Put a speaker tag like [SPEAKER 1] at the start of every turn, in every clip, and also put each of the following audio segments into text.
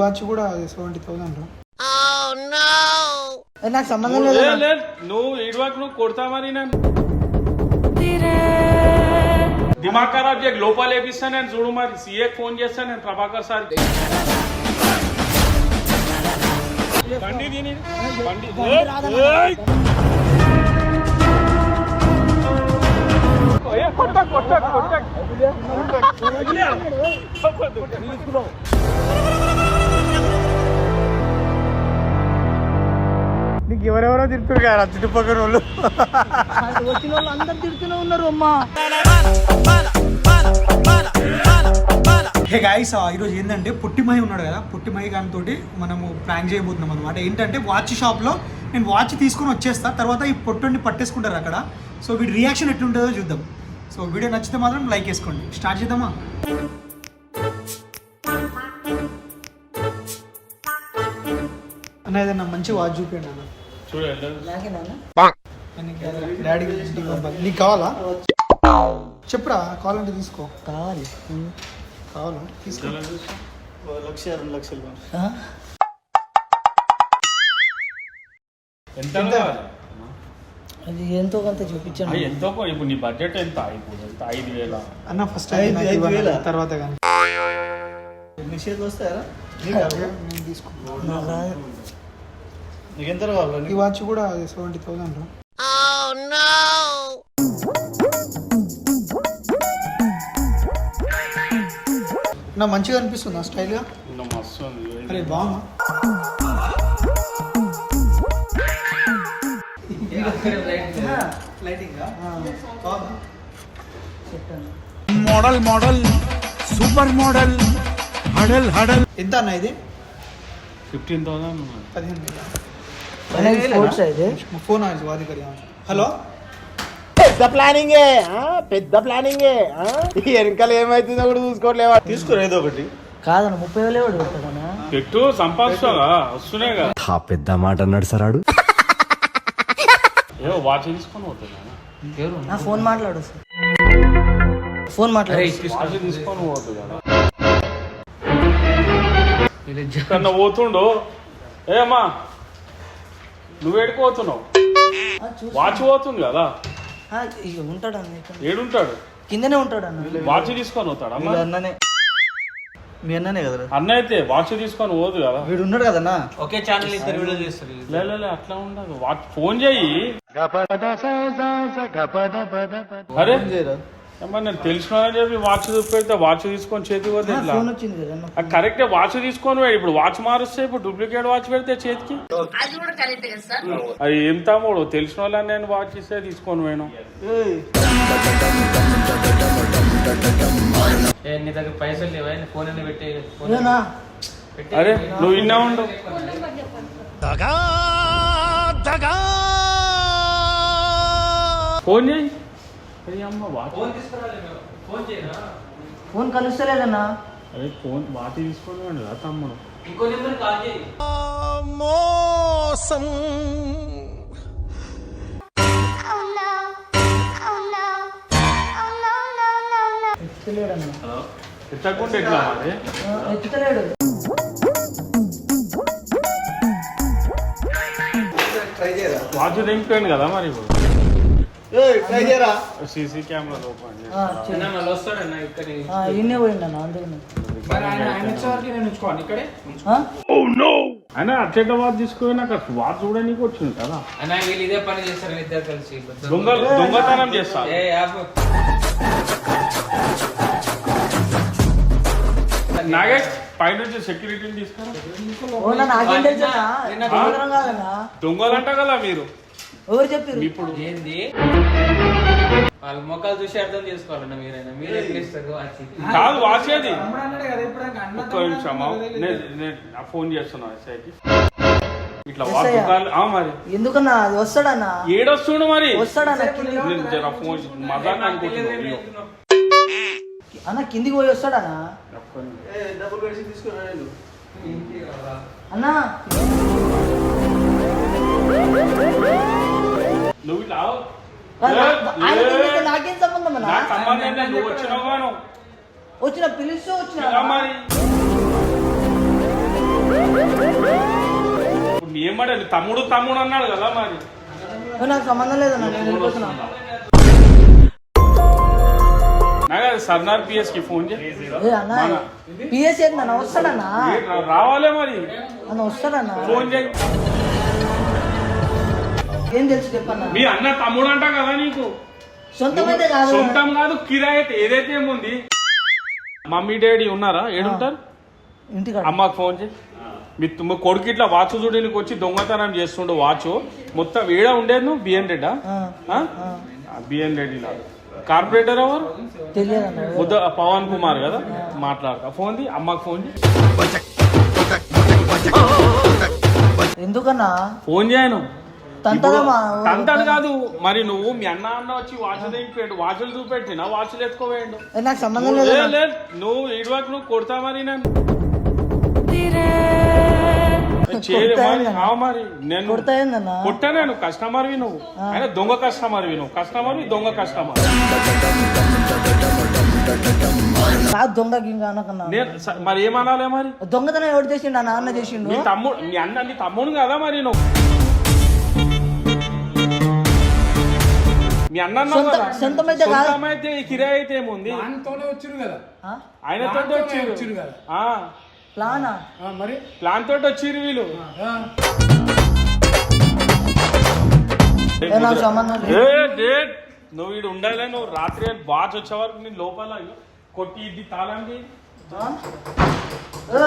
[SPEAKER 1] Watch కూడా seventy thousand
[SPEAKER 2] అది నాకు సంబంధం లేదు
[SPEAKER 3] నువ్వు ఇటువైపు నువ్వు కొడతా మరి నేను దిమాగ్ ఖరాబ్ చేయకు లోపల వేపిస్తా నేను చూడు మరి. సీఏ ఫోన్ చేస్తా నేను ప్రభాకర్ సార్ బండి దీని. బండి. ఏ, ఏయ్! ఏ,
[SPEAKER 1] ఎవరెవరో తిరుగుతారు కదా చుట్టుపక్కల వాళ్ళు
[SPEAKER 2] వచ్చిన వాళ్ళు అందరు తిడుతూనే ఉన్నారు అమ్మా.
[SPEAKER 1] హే గాయస్ ఈరోజు ఏంటంటే పుట్టిమహి ఉన్నాడు కదా పుట్టిమహి గాని తోటి మనము ప్రాంక్ చేయబోతున్నాం అనమాట ఏంటంటే వాచ్ షాప్లో నేను వాచ్ తీసుకొని వచ్చేస్తా తర్వాత ఈ పొట్టుని పట్టేసుకుంటారు అక్కడ. సో వీడి రియాక్షన్ ఎట్లుంటుందో చూద్దాం. సో వీడియో నచ్చితే మాత్రం లైక్ వేసుకోండి స్టార్ట్ చేద్దామా? అన్న ఏదన్నా మంచి వాచ్ చూపించండి అన్న.
[SPEAKER 3] చూడండి
[SPEAKER 2] నాకేనా?
[SPEAKER 1] డాడీ నీకు కావాలా? చెప్పురా కావాలంటే తీసుకో.
[SPEAKER 2] కావాలి.
[SPEAKER 1] కావాలా? తీసుకో.
[SPEAKER 4] లక్ష రెండు లక్షలు?
[SPEAKER 3] ఎంత?
[SPEAKER 2] అది ఎంతో కొంత చూపించండి.
[SPEAKER 3] ఎంతో ఇప్పుడు నీ బడ్జెట్ ఎంత? ఇప్పుడు ఎంత? ఐదు వేల?
[SPEAKER 1] అన్న ఫస్ట్
[SPEAKER 4] ఐదు- ఐదు వేలా?
[SPEAKER 1] తర్వాత కానీ.
[SPEAKER 4] నీ చేతికి వస్తాయా
[SPEAKER 1] నేను తీసుకో
[SPEAKER 2] నీకు
[SPEAKER 1] వాచ్ కూడా సెవెంటీ థౌసండ్ oh, నా మంచిగా అనిపిస్తుందా స్టైల్గా
[SPEAKER 3] మస్తు
[SPEAKER 1] అరే బాగుందా?
[SPEAKER 5] మోడల్ మోడల్ సూపర్ మోడల్ హడల్ హడల్.
[SPEAKER 1] ఎంత అన్న ఇది?
[SPEAKER 3] ఫిఫ్టీన్ థౌసండ్
[SPEAKER 1] పదిహేను ఫోన్ హలో
[SPEAKER 6] పెద్ద ప్లానింగ్ పెద్ద ప్లానింగ్ వెనకాల ఏమైతుందో కూడా చూసుకోవట్లేవా
[SPEAKER 4] తీసుకోరు ఏదో ఒకటి
[SPEAKER 2] కాదన్న ముప్పై వేలు ఎవడు పెడతాడన్నా
[SPEAKER 3] పెట్టు సంపాదిస్తాగా వస్తున్నాయి కదా
[SPEAKER 6] ఆ పెద్ద మాట అన్నాడు సరాడు
[SPEAKER 3] ఏవో వాచ్ తీసుకొని
[SPEAKER 2] నా ఫోన్ మాట్లాడు సార్ ఫోన్ మాట్లాడు
[SPEAKER 3] తీసుకొని పోతుంది పోతుండు ఏమ్మా నువ్వు
[SPEAKER 2] చూసి-
[SPEAKER 3] వాచ్ పోతుంది కదా.
[SPEAKER 2] ఉంటాడు అన్న.
[SPEAKER 3] ఏడుంటాడు.
[SPEAKER 2] కిందనే ఉంటాడు అన్న.
[SPEAKER 3] వాచ్ తీసుకొని పోతాడు
[SPEAKER 4] అన్ననే. మీ అన్ననే కదరా?
[SPEAKER 3] అన్న అయితే వాచ్ తీసుకొని పోదు కదా.
[SPEAKER 4] వీడు ఉన్నాడు కదన్నా
[SPEAKER 7] ఒకే ఛానల్ ఇద్దరు వీడియో చేస్తారు.
[SPEAKER 3] లే లే, లే, అట్లా ఉండదు. వాచ్ ఫోన్ చేయి. అరే నేను తెలిసిన వాళ్ళని చెప్పి వాచ్ చూపెడితే వాచ్ తీసుకొని చేతికి వద్ద కరెక్టే వాచ్ తీసుకొని ఇప్పుడు వాచ్ మారుస్తే ఇప్పుడు డూప్లికేట్ వాచ్ పెడితే చేతికి? అది ఎంత మూడు తెలిసిన వాళ్ళని నేను వాచ్ ఇస్తే తీసుకొని పోయాను?
[SPEAKER 7] నీ దగ్గర పైసలు లేవా? ఫోన్ పెట్టి
[SPEAKER 3] అరే నువ్వు విన్నా ఉండు. ఫోన్ చేయి.
[SPEAKER 7] ఫోన్
[SPEAKER 2] కలుస్తలేదన్నా.
[SPEAKER 3] అదే ఫోన్ వాటి తీసుకోండి రా తమ్ముడు.
[SPEAKER 7] ఇంకో నెంబర్ కాల్ చేయి.
[SPEAKER 8] మోసం.
[SPEAKER 2] ఎత్తులేడన్నా
[SPEAKER 3] ఎత్తకుండా ఎట్లా వాచ్ కదా మరి ఇప్పుడు. సీసీ కెమెరా
[SPEAKER 2] అందుకని?
[SPEAKER 3] అయినా వాచ్ తీసుకుని నాకు అసలు చూడడానికి వచ్చింది కదా.
[SPEAKER 7] అన్న వీళ్ళు ఇదే పని చేస్తారు ఇద్దరు కలిసి.
[SPEAKER 3] దొంగ దొంగతనం చేస్తా.
[SPEAKER 7] ఏ ఆపు.
[SPEAKER 3] నాగేష్ పైనుంచి సెక్యూరిటీని తీసుకురా. దొంగలంట కదా మీరు.
[SPEAKER 2] ఎవరు చెప్పారు?
[SPEAKER 3] ఇప్పుడు
[SPEAKER 7] ఏంది? వాళ్ళ మొక్కలు చూసి అర్థం చేసుకోవాలన్న మీరైనా. మీరు
[SPEAKER 3] కాదు ఒక్క నిమిషం. నేను ఫోన్ చేస్తున్నా ఎస్ఐకి. ఇట్లా మరి.
[SPEAKER 2] ఎందుకన్నా? అది వస్తాడన్నా
[SPEAKER 3] ఏడొస్తుండు మరి?
[SPEAKER 2] వస్తాడన్న కింది
[SPEAKER 3] నేను జర ఫోన్ మజాక్ అనుకుంటున్నాను ఇయ్యో.
[SPEAKER 2] అన్న కిందికి పోయి వస్తాడన్నా. అన్నా
[SPEAKER 3] నువ్వు ఇట్లా
[SPEAKER 2] నీకు సంబంధం?
[SPEAKER 3] నువ్వు వచ్చినావు
[SPEAKER 2] వచ్చిన పిలుస్తూ వచ్చిన
[SPEAKER 3] ఏమడే తమ్ముడు తమ్ముడు అన్నాడు కదా మరి
[SPEAKER 2] నాకు సంబంధం లేదన్నా నేను వెళ్ళిపోతున్నా
[SPEAKER 3] సర్నార్ పిఎస్కి ఫోన్
[SPEAKER 2] పిఎస్ ఏందన్న వస్తాడన్నా
[SPEAKER 3] ఏ, రా- రావాలే మరి
[SPEAKER 2] అన్న వస్తాడన్నా
[SPEAKER 3] ఫోన్ చేయి
[SPEAKER 2] ఏం తెలుసు చెప్పన్నా?
[SPEAKER 3] మీ అన్న తమ్ముడు అంట కదా నీకు.
[SPEAKER 2] సొంతమైతే కాదు.
[SPEAKER 3] సొంతం కాదు కిరాయి అయితే ఏదైతే ఏముంది మమ్మీ డాడీ ఉన్నారా? ఏడుంటారు?
[SPEAKER 2] ఇంటికాడ.
[SPEAKER 3] అమ్మకి ఫోన్ చేయి. మీ తుమ్మ కొడుకు ఇట్లా వాచ్ చూడడానికి వచ్చి దొంగతనం చేస్తుండు వాచ్. మొత్తం ఏడ ఉండేది నువ్వు? బిఎన్ రెడ్డా
[SPEAKER 2] ఆ,
[SPEAKER 3] బిఎన్ రెడ్డి లాగా కార్పొరేటర్ ఎవరు? బుద్ధ పవన్ కుమార్ కదా? మాట్లాడతా. ఫోన్ ది అమ్మకి ఫోన్
[SPEAKER 2] ఎందుకన్నా?
[SPEAKER 3] ఫోన్ చేయను తంతడు కాదు మరి నువ్వు మీ అన్న అన్న వచ్చి వాచ్ దిగిపోయాడు వాచ్లు చూపెట్టినా వాచ్లు ఎత్తుకోవేయండు.
[SPEAKER 2] నాకు సంబంధం
[SPEAKER 3] నువ్వు-
[SPEAKER 2] లేదు
[SPEAKER 3] నువ్వు ఇటువైపు నువ్వు కొడతా మరి నన్ను. మరి, నేను కొట్టా నేను కస్టమర్వి నువ్వు. అయినా దొంగ కస్టమర్వి నువ్వు. కస్టమర్వి దొంగ కస్టమర్.
[SPEAKER 2] దొంగ
[SPEAKER 3] మరి ఏమనాలే మరి?
[SPEAKER 2] దొంగతనం ఎవరు చేసిండు? నా నాన్న చేసిండు.
[SPEAKER 3] తమ్ముడు మీ అన్న నీ తమ్ముడు కదా మరి నువ్వు. మీ అన్న కదా.
[SPEAKER 2] సొంతమైతే కాదు.
[SPEAKER 3] సొంతమైతే ఈ కిరాయి అయితే ఏముంది?
[SPEAKER 2] ఆ?
[SPEAKER 3] ఆయనతో వచ్చిరు ఆ,
[SPEAKER 2] ప్లానా?
[SPEAKER 3] ప్లాన్ తోటి వచ్చిరు వీళ్ళు. నువ్వు వీడు ఉండాలి నువ్వు రాత్రి వాచ్ వచ్చే వరకు నేను లోపల కొట్టి ఇది తాళం చేయి.
[SPEAKER 2] ఏ,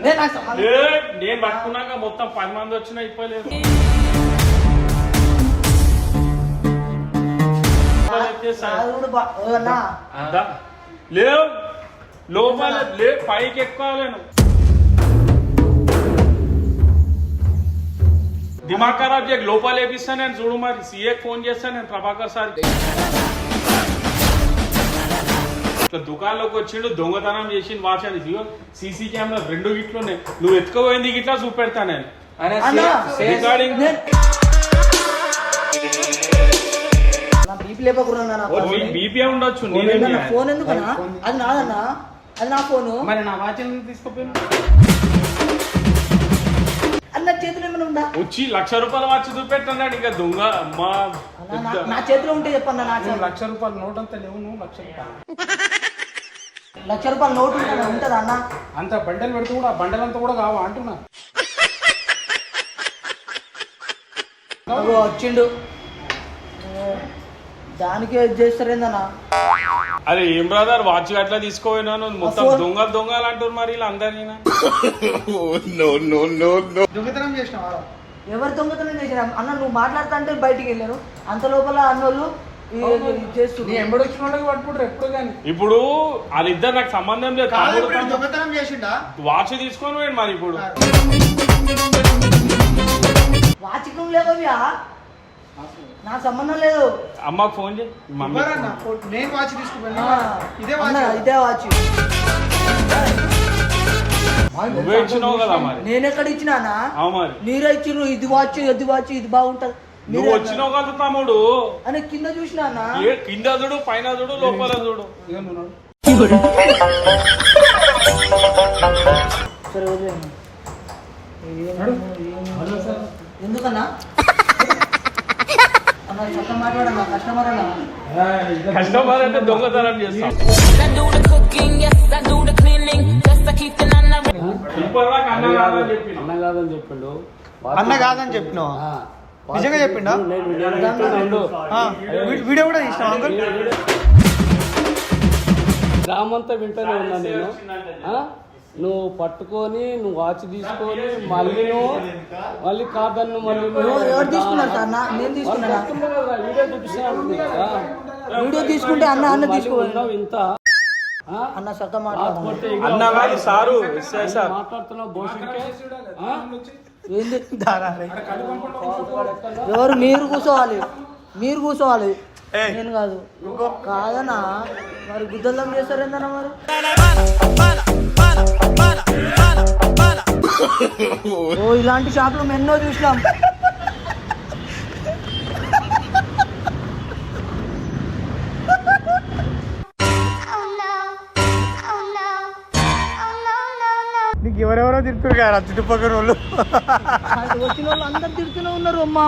[SPEAKER 2] ఏ, నాకు సంబంధం
[SPEAKER 3] ఏ, నేను పట్టుకున్నాక మొత్తం పది మంది వచ్చినా ఇప్పలేదు.
[SPEAKER 2] అది కూడా బా- ఓ అన్నా
[SPEAKER 3] దా. లేవు లోపల లే పైకి ఎక్కువలేను దిమాగ్ ఖరాబ్ చేయకు లోపల వేపిస్తా నేను చూడు మరి సీఏ ఫోన్ చేస్తాను నేను ప్రభాకర్ సార్ ఇట్లా దుకాణంలోకి వచ్చిండు దొంగతనం చేసి వాచ్ అని సీసీ కెమెరా రెండు గిట్లు ఉన్నాయి నువ్వు ఎత్తుకోపోయింది గిట్లా చూపెడతా నేను
[SPEAKER 2] అన్నా
[SPEAKER 3] రికార్డింగ్
[SPEAKER 2] బీపీ లేపకుండా నా
[SPEAKER 3] బీపీ ఉండొచ్చు?
[SPEAKER 2] ఫోన్ ఎందుకన్నా? అది నాదన్నా? అది నా ఫోను?
[SPEAKER 3] మరి నా వాచ్ ఎందుకు తీసుకుపోయినా
[SPEAKER 2] అది నా చేతిలో ఏమైనా ఉందా?
[SPEAKER 3] వచ్చి లక్ష రూపాయల వాచ్ చూపెట్టన్నాడు ఇంకా దొంగ
[SPEAKER 2] అన్నా, నా- చేతిలో ఉంటే చెప్పన్నా నా
[SPEAKER 9] లక్ష రూపాయలు నోట్ అంతా లేవు నువ్వు లక్ష రూపాయలు.
[SPEAKER 2] లక్ష రూపాయల నోటు ఉంటుందా? అన్న?
[SPEAKER 9] అంత బండలు పెడితే కూడా ఆ బండలు అంతా కూడా కావా అంటున్నా?
[SPEAKER 2] అగో వచ్చిండు. ఓ, దానికే ఇది చేస్తారేందన్నా
[SPEAKER 3] అరే ఏం బ్రదర్ వాచ్ అట్లా తీసుకోపోయినాను మొత్తం దొంగ దొంగలు అంటారు మరి ఇలా అందరినీ
[SPEAKER 1] దొంగతనం చేసినావా?
[SPEAKER 2] ఎవరు దొంగతనం చేశారు అన్న నువ్వు మాట్లాడుతా అంటే బయటికి వెళ్ళారు. అంత లోపల అన్నోళ్ళు
[SPEAKER 3] ఇప్పుడు వాళ్ళిద్దరు నాకు సంబంధం లేదు. వాచ్ తీసుకొని పోయాడు మరి ఇప్పుడు.
[SPEAKER 2] వాచికం లేవయ్యా? నా సంబంధం లేదు.
[SPEAKER 3] అమ్మకు ఫోన్ చేయి. మమ్మీ
[SPEAKER 1] ఎవరన్నా? నేను వాచ్ తీసుకుపోయినా ఇదే వాచ్
[SPEAKER 2] ఇదే వాచ్.
[SPEAKER 3] నువ్వే ఇచ్చినావు కదా మరి.
[SPEAKER 2] నేను ఎక్కడ ఇచ్చినానా
[SPEAKER 3] మరి.
[SPEAKER 2] మీరే ఇచ్చిర్రు ఇది వాచ్ ఇది వాచ్ ఇది బాగుంటది.
[SPEAKER 3] నువ్వు వచ్చినావు కదా తమ్ముడు.
[SPEAKER 2] అని కింద చూసినా
[SPEAKER 3] కింద చూడు పైన చూడు లోపల చూడు.
[SPEAKER 2] సరే. ఎందుకన్నా? కస్టమర్
[SPEAKER 3] అంటే దొంగతనం చేస్తాం. అన్న కాదని చెప్పిన
[SPEAKER 9] చెప్పిండు
[SPEAKER 1] అన్న కాదని చెప్పినావు?
[SPEAKER 9] ఆ.
[SPEAKER 1] నిజంగా చెప్పిండా? వీడియో కూడా తీసినావు అంకుల్?
[SPEAKER 9] గ్రామంతా వింటూనే ఉన్నా నేను. ఆ? నువ్వు పట్టుకొని నువ్వు వాచ్ తీసుకొని మళ్ళీ నువ్వు మళ్ళీ కాదన్ను మళ్ళీ నువ్వు
[SPEAKER 2] ఎవరు తీసుకున్నారు సార్? నేను
[SPEAKER 9] కదా, వీడియో చూపిస్తున్నాను కదా.
[SPEAKER 2] వీడియో తీసుకుంటే అన్న అన్న
[SPEAKER 9] మళ్ళీ
[SPEAKER 2] తీసుకో
[SPEAKER 9] ఉన్నావు ఇంత?
[SPEAKER 2] అన్న చక్కగా మాట్లాడు.
[SPEAKER 9] కాకపోతే ఇక
[SPEAKER 3] అన్న కాదు సారు
[SPEAKER 9] మాట్లాడుతున్నావు
[SPEAKER 2] ఎవరు? మీరు కూర్చోవాలి. మీరు కూర్చోవాలి. నేను కాదు. కాదనా మరి గుద్దల్లం చేస్తారేందన్నా మరి? ఓ ఇలాంటి షాపులు మేము ఎన్నో చూసినాం
[SPEAKER 8] Oh no. Oh no. Oh no, no, no.
[SPEAKER 1] నీకు ఎవరెవరో తింటారు కదా చుట్టుపక్కల వాళ్ళు
[SPEAKER 2] వచ్చిన వాళ్ళు అందరు తిడుతూనే ఉన్నారు అమ్మా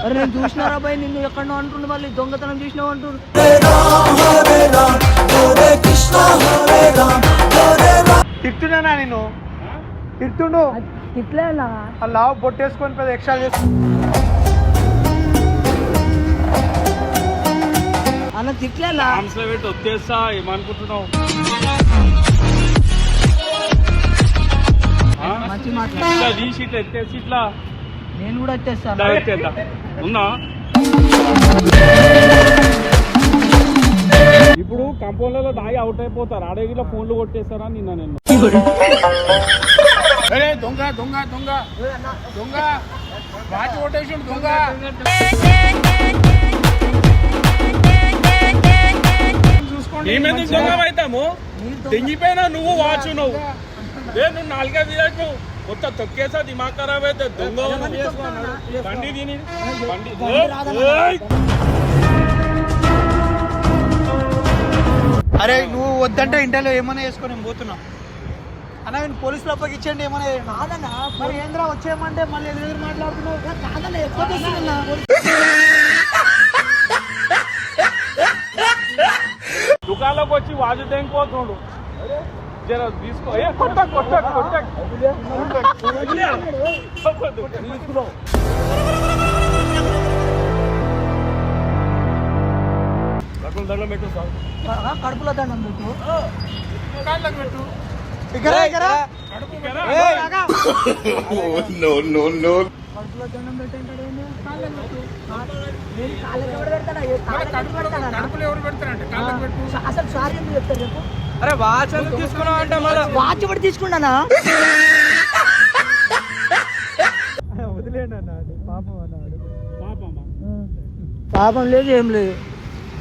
[SPEAKER 2] అరే నేను చూసినారా బాయ్ నిన్ను ఎక్కడో అంటుండు మళ్ళీ. దొంగతనం చూసినావు అంటుండు.
[SPEAKER 1] తిట్టున్నానా నేను తిట్టుండు.
[SPEAKER 2] ఇట్లేనా
[SPEAKER 1] అలా బొట్టేసుకొని పెద్ద ఎక్స్ట్రా చేసి
[SPEAKER 2] అన్న తిట్లేనా
[SPEAKER 3] పెట్టి వచ్చేస్తా ఏమనుకుంటున్నావు? ఆ?
[SPEAKER 2] మంచి మాట
[SPEAKER 3] ఇట్లా
[SPEAKER 2] నేను కూడా వచ్చేస్తాను
[SPEAKER 3] ఉన్నా ఇప్పుడు కంపౌండ్లలో దాగి అవుట్ అయిపోతారు. ఆడగిలో ఫోన్లు కొట్టేస్తారా నిన్న నేను దొంగ దొంగ దొంగ. దొంగ. వాచి కొట్టేసి దొంగ. మేమెందుకు దొంగ అవుతాము? తెంగిపోయినా నువ్వు వాచు నువ్వు నువ్వు నాలుగే విధాకు మొత్తం తొక్కేసా దిమాగ్ ఖరాబ్ అయితే దొంగ బండి తిని బండి!
[SPEAKER 1] అరే నువ్వు వద్దంటే ఇంటర్లో ఏమైనా వేసుకొని నేను పోతున్నా. అన్న నేను పోలీసులు అప్పగిచ్చండి ఏమైనా
[SPEAKER 2] కాదన్నా
[SPEAKER 1] మరి ఏంద్రా వచ్చేయమంటే మళ్ళీ ఎదురు ఎదురు మాట్లాడుతున్నావు?
[SPEAKER 2] కాదన్నా ఎక్కువ తెస్తున్నా
[SPEAKER 3] దుకాణంలోకి వచ్చి వాచు తెంగిపోతుండు జర తీసుకో. ఏ కొట్ట కొట్ట కొట్ట దండం పెట్టు
[SPEAKER 2] కడుపులో దండం పెట్టు
[SPEAKER 1] ఇక్కడ ఇక్కడ
[SPEAKER 2] కడుపులో దండం పెట్టంటాడు ఏంది? కాళ్ళకి పెట్టు. అసలు సారీ ఎందుకు చెప్తారు చెప్పు
[SPEAKER 7] అరే వాచ్ తీసుకున్నావు అంటే మళ్ళీ
[SPEAKER 2] వాచ్ కూడా తీసుకున్నానా
[SPEAKER 1] పాపం అన్నాడు.
[SPEAKER 2] పాపం లేదు ఏం లేదు.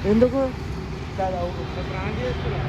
[SPEAKER 2] ఎందుకు?
[SPEAKER 3] ప్రాణం చేస్తున్నా